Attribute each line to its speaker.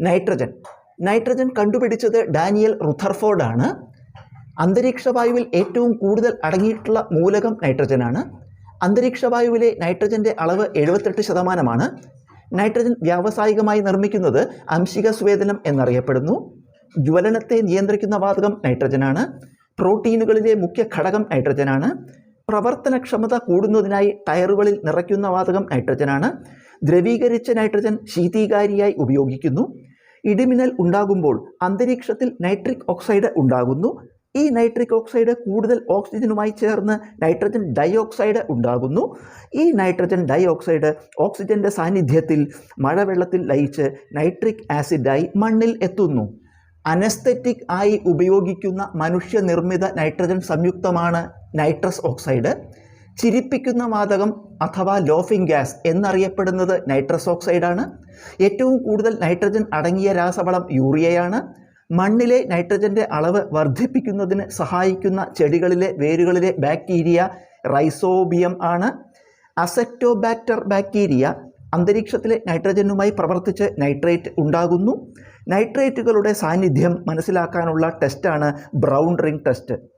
Speaker 1: Nitrogen. Nitrogen കണ്ടുപിടിച്ചത് Daniel റുഥർഫോർഡാണ്. അന്തരീക്ഷ വായുവിൽ ഏറ്റവും കൂടുതൽ അടങ്ങിയിട്ടുള്ള മൂലകം നൈട്രജനാണ്. അന്തരീക്ഷ വായുവിലെ നൈട്രജന്റെ അളവ് എഴുപത്തെട്ട് ശതമാനമാണ്. നൈട്രജൻ വ്യാവസായികമായി നിർമ്മിക്കുന്നത് അംശിക സ്വേദനം എന്നറിയപ്പെടുന്നു. ജ്വലനത്തെ നിയന്ത്രിക്കുന്ന വാതകം നൈട്രജനാണ്. പ്രോട്ടീനുകളിലെ മുഖ്യ ഘടകം നൈട്രജനാണ്. പ്രവർത്തനക്ഷമത കൂടുന്നതിനായി ടയറുകളിൽ നിറയ്ക്കുന്ന വാതകം നൈട്രജനാണ്. ദ്രവീകരിച്ച നൈട്രജൻ ശീതീകാരിയായി ഉപയോഗിക്കുന്നു. ഇടിമിന്നൽ ഉണ്ടാകുമ്പോൾ അന്തരീക്ഷത്തിൽ നൈട്രിക് ഓക്സൈഡ് ഉണ്ടാകുന്നു. ഈ നൈട്രിക് ഓക്സൈഡ് കൂടുതൽ ഓക്സിജനുമായി ചേർന്ന് നൈട്രജൻ ഡൈഓക്സൈഡ് ഉണ്ടാകുന്നു. ഈ നൈട്രജൻ ഡൈഓക്സൈഡ് ഓക്സിജന്റെ സാന്നിധ്യത്തിൽ മഴവെള്ളത്തിൽ ലയിച്ച് നൈട്രിക് ആസിഡായി മണ്ണിൽ എത്തുന്നു. അനസ്തെറ്റിക് ആയി ഉപയോഗിക്കുന്ന മനുഷ്യനിർമ്മിത നൈട്രജൻ സംയുക്തമാണ് നൈട്രസ് ഓക്സൈഡ് ചിരിപ്പിക്കുന്ന വാതകം അഥവാ ലോഫിംഗ് ഗ്യാസ് എന്നറിയപ്പെടുന്നത് നൈട്രസ് ഓക്സൈഡാണ് ഏറ്റവും കൂടുതൽ നൈട്രജൻ അടങ്ങിയ രാസവളം യൂറിയയാണ്. മണ്ണിലെ നൈട്രജന്റെ അളവ് വർദ്ധിപ്പിക്കുന്നതിന് സഹായിക്കുന്ന ചെടികളിലെ വേരുകളിലെ ബാക്ടീരിയ റൈസോബിയം ആണ്. അസെറ്റോബാക്ടർ ബാക്ടീരിയ അന്തരീക്ഷത്തിലെ നൈട്രജനുമായി പ്രവർത്തിച്ച് നൈട്രേറ്റ് ഉണ്ടാകുന്നു. നൈട്രേറ്റുകളുടെ സാന്നിധ്യം മനസ്സിലാക്കാനുള്ള ടെസ്റ്റാണ് ബ്രൗൺ റിംഗ് ടെസ്റ്റ്.